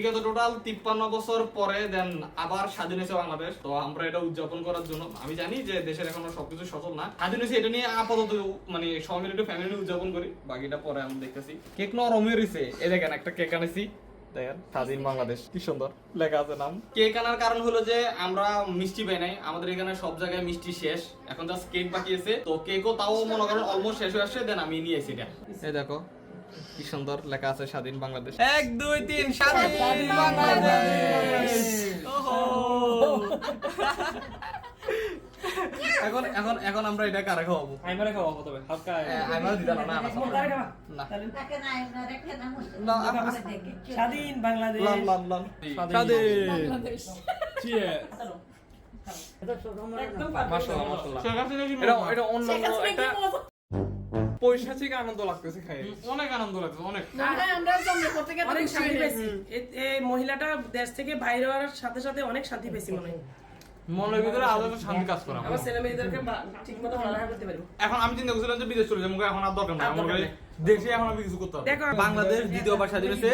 বিগত টোটাল তিপ্পান্ন বছর পরে দেন আবার স্বাধীন হয়েছে বাংলাদেশ। তো আমরা এটা উদযাপন করার জন্য, আমি জানি যে দেশের এখনও সবকিছু সচল না। স্বাধীন হয়েছে এটা নিয়ে আপাতত মানে সবাই একটু ফ্যামিলি উদযাপন করি, বাকিটা পরে আমি দেখতেছি। কেক নরম হয়েছে এই দেখেন একটা কেক আনেছি। দেখেন, স্বাধীন বাংলাদেশ, কি সুন্দর। লেখা আছে নাম। কেক আনার কারণ হলো যে আমরা মিষ্টি পাই নাই আমাদের এখানে সব জায়গায় মিষ্টি শেষ। এখন জাস্ট কেক বাকি আছে। তো কেকও তাও মনে করেন অলমোস্ট শেষ হয়ে আসছে দেন আমি নিয়ে এই দেখো কি সুন্দর লেখা আছে স্বাধীন বাংলাদেশ। এক দুই তিন স্বাধীন বাংলাদেশ! এখন এখন এখন আমরা এটা কারে খাওয়াবো? আইমারে খাওয়া হতে হবে হালকা আমার দিদা না না না স্বাধীন বাংলাদেশ। লাল লাল লাল। বাংলাদেশ। চিয়ার্স মাশাআল্লাহ মাশাআল্লাহ। এটা এটা অন্য একটা পৈশাচিক আনন্দ লাগতেছে খাই অনেক আনন্দ লাগছে অনেক। অনেক শান্তি পেয়েছি। এই মহিলাটা দেশ থেকে বাইরে হওয়ার সাথে সাথে অনেক শান্তি পেয়েছি মনে হয়। মনের ভিতরে আলাদা শান্তি কাজ করে আমার। আমার। ছেলে মেয়েদেরকে ঠিক পড়ালেখা করতে পারব। এখন আমি চিন্তা করছিলাম যে বিদেশ চলে যাব এখন আর দরকার নাই। আমার। দেশে এখন আমি কিছু করতে দেখো, বাংলাদেশ দ্বিতীয়বার স্বাধীন হয়েছে।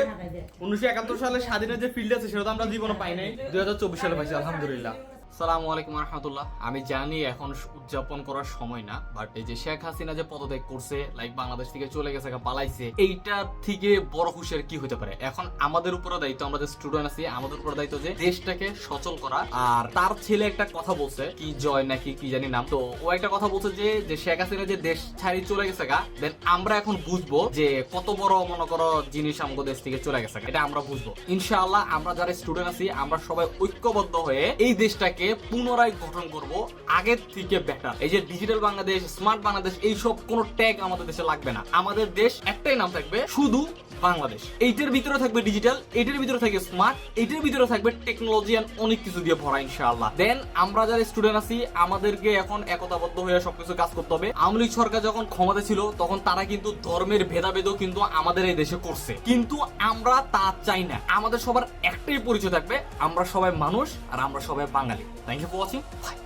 উনিশশো একাত্তর সালে স্বাধীনের যে ফিল্ড আছে সেটা তো আমরা জীবনে পাই নাই। দুই হাজার চব্বিশ সালে পাইছি আলহামদুলিল্লাহ। সালামু আলাইকুম রহমতুল্লাহ। আমি জানি এখন উদযাপন করার সময় না বাট এই যে শেখ হাসিনা যে পদত্যাগ করছে লাইক বাংলাদেশ থেকে চলে গেছে পালাইছে, এইটা থেকে বড় খুশির কি হতে পারে? এখন আমাদের উপরে দায়িত্ব, আমরা যে স্টুডেন্ট আছি, আমাদের উপরে দায়িত্ব যে দেশটাকে সচল করা। আর তার ছেলে একটা কথা বলছে, কি জয় নাকি কি জানি নাম, তো ও একটা কথা বলছে যে যে শেখ হাসিনা যে দেশ ছাড়ি চলে গেছে গা দেন আমরা এখন বুঝব যে কত বড়, মনে করো, জিনিস আমাদের দেশ থেকে চলে গেছে এটা আমরা বুঝব। ইনশাআল্লাহ আমরা যারা স্টুডেন্ট আছি, আমরা সবাই ঐক্যবদ্ধ হয়ে এই দেশটাকে পুনরায় গঠন করব। আগের থেকে বেটার এই যে ডিজিটাল বাংলাদেশ স্মার্ট বাংলাদেশ, এইসব কোনো ট্যাগ আমাদের দেশে লাগবে না। আমাদের দেশ একটাই নাম থাকবে, শুধু বাংলাদেশ। এইটার ভিতরে থাকবে ডিজিটাল এইটার ভিতরে থাকবে স্মার্ট এইটার ভিতরে থাকবে টেকনোলজি এন্ড অনেক কিছু দিয়ে ভরা ইনশাআল্লাহ। দেন আমরা যারা স্টুডেন্ট আছি, আমাদেরকে এখন একতাবদ্ধ হয়ে সবকিছু কাজ করতে হবে। আওয়ামী সরকার যখন ক্ষমতা ছিল, তখন তারা কিন্তু ধর্মের ভেদাভেদও কিন্তু আমাদের এই দেশে করছে। কিন্তু আমরা তা চাই না। আমাদের সবার একটাই পরিচয় থাকবে, আমরা সবাই মানুষ আর আমরা সবাই Bangali. Thank you for watching bye